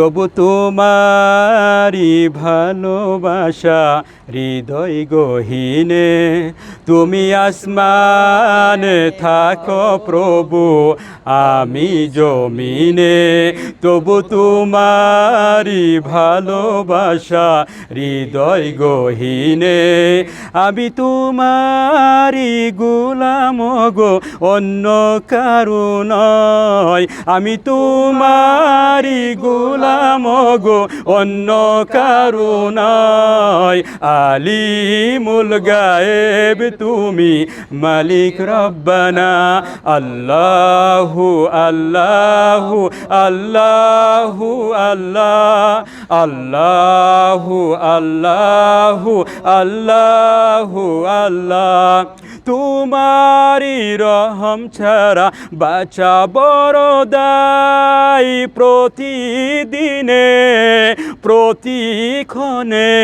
তবু তোমারি ভালোবাসা হৃদয় গহীনে, তুমি আসমানে থাকো প্রভু, আমি জমিনে। তবু তোমারি ভালোবাসা হৃদয় গহীনে, আমি তোমারি গুলাম গো, অন্য কারুণয় আমি তোমারি গুলাম গো, অন্য কারুণয় আলিমুল গায়েব তুমি, মালিক রব্বানা। আল্লাহু আল্লাহু আল্লাহু, আল্লাহ। আল্লাহু আল্লাহু আল্লাহু, আল্লাহ। তোমারি রহম ছাড়া বাঁচা বড় দায় প্রতিদিনে প্রতিক্ষণে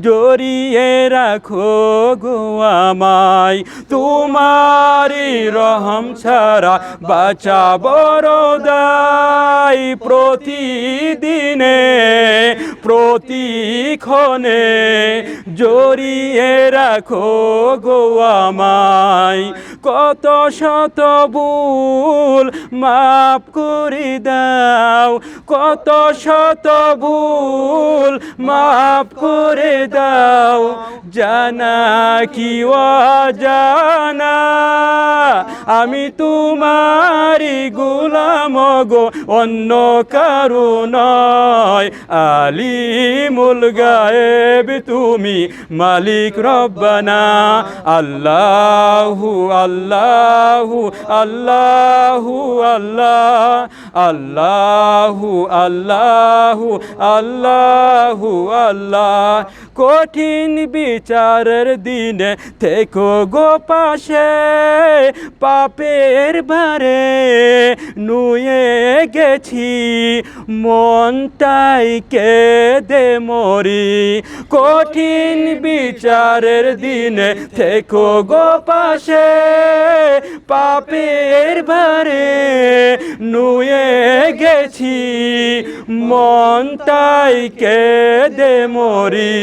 জড়িয়ে রাখো গো আমায়। তোমারই রহম ছাড়া বাঁচা বড় দায় প্রতিদিনে প্রতিক্ষণে জড়িয়ে রাখো গো আমায়। কত শত ভুল মাফ করে দাও, কত শত ভুল মাফ করে দাও। জানা কি জানা আমি তোমারি গুলাম গো, অন্য কারুণয় আলিমুল গায়েব তুমি মালিক রব্বানা। আল্লাহু আল্লাহু আল্লাহু, আল্লাহ, আল্লাহু আল্লাহু আল্লাহু, আল্লাহ। কঠিন বিচারের দিনে থেকো গো পাশে। পাপের বারে নুয়ে গেছি, মনটাই কে দে মরি। কঠিন বিচারের দিনে থেকো গো পাশে, পাপের বারে নুয়ে গেছি, মনটাই কে দে মরি।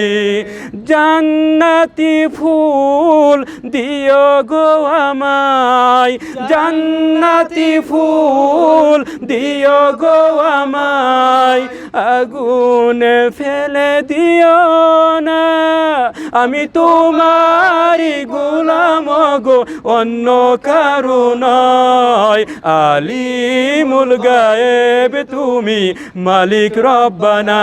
জান্নাতি ফুল দিও গো আমায়। জান্নাতি ফুল দিও গো আমায়। আগুন ফেলে দিও না। আমি তোমারি গুলাম গো, অন্য কারুণয় আলিমুল গায়েব তুমি, মালিক রব্বানা।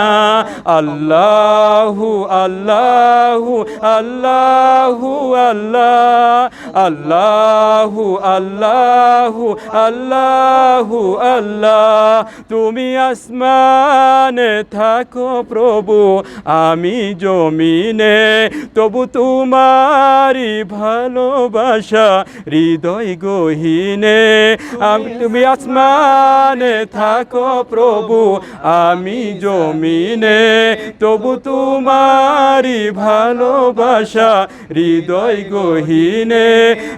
আল্লাহু আল্লাহু আল্লাহু, আল্লাহ। আল্লাহু আল্লাহু আল্লাহু, আল্লাহ। তুমি আসমানে থাকো প্রভু, আমি জমিনে। তবু তোমারি ভালোবাসা, হৃদয় গহীনে। আমি তুমি আসমানে থাকো প্রভু, আমি জমিনে। তবু তোমারি ভালোবাসা, হৃদয় গহীনে।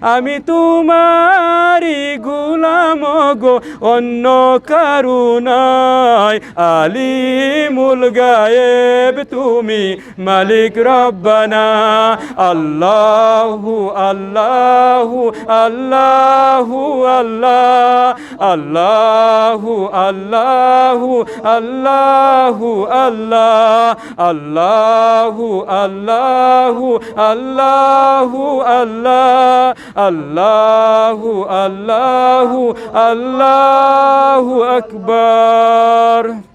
আমি তোমারি গুলাম গো, অন্য কারুণায় আলিমুল গায়েব তুমি মালিক রব্বানা। আল্লাহু আল্লাহু আল্লাহু, আল্লাহ, আল্লাহু আল্লাহু আল্লাহু, আল্লাহ, আল্লাহু আল্লাহু আল্লাহু, আল্লাহ, আল্লাহু আল্লাহু আল্লাহু আকবার।